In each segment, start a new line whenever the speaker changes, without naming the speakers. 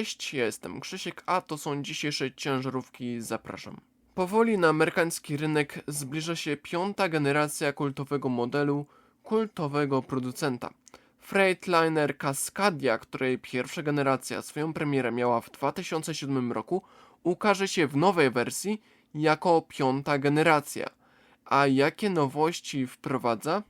Cześć, ja jestem Krzysiek, a to są dzisiejsze ciężarówki, zapraszam. Powoli na amerykański rynek zbliża się piąta generacja kultowego modelu, kultowego producenta. Freightliner Cascadia, której pierwsza generacja swoją premierę miała w 2007 roku, ukaże się w nowej wersji jako piąta generacja. A jakie nowości wprowadza?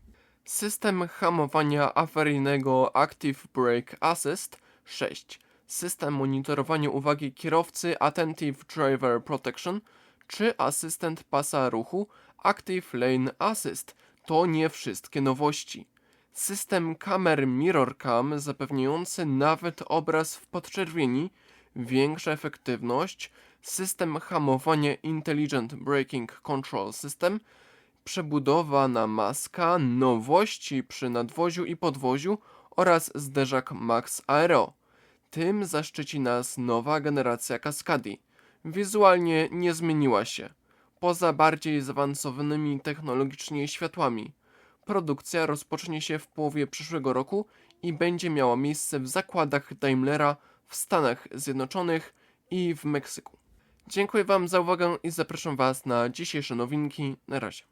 System hamowania awaryjnego Active Brake Assist 6. System monitorowania uwagi kierowcy Attentive Driver Protection czy asystent pasa ruchu Active Lane Assist. To nie wszystkie nowości. System kamer Mirror Cam zapewniający nawet obraz w podczerwieni, większa efektywność, system hamowania Intelligent Braking Control System, przebudowana maska, nowości przy nadwoziu i podwoziu oraz zderzak Max Aero. Tym zaszczyci nas nowa generacja Cascadi. Wizualnie nie zmieniła się, poza bardziej zaawansowanymi technologicznie światłami. Produkcja rozpocznie się w połowie przyszłego roku i będzie miała miejsce w zakładach Daimlera w Stanach Zjednoczonych i w Meksyku. Dziękuję Wam za uwagę i zapraszam Was na dzisiejsze nowinki. Na razie.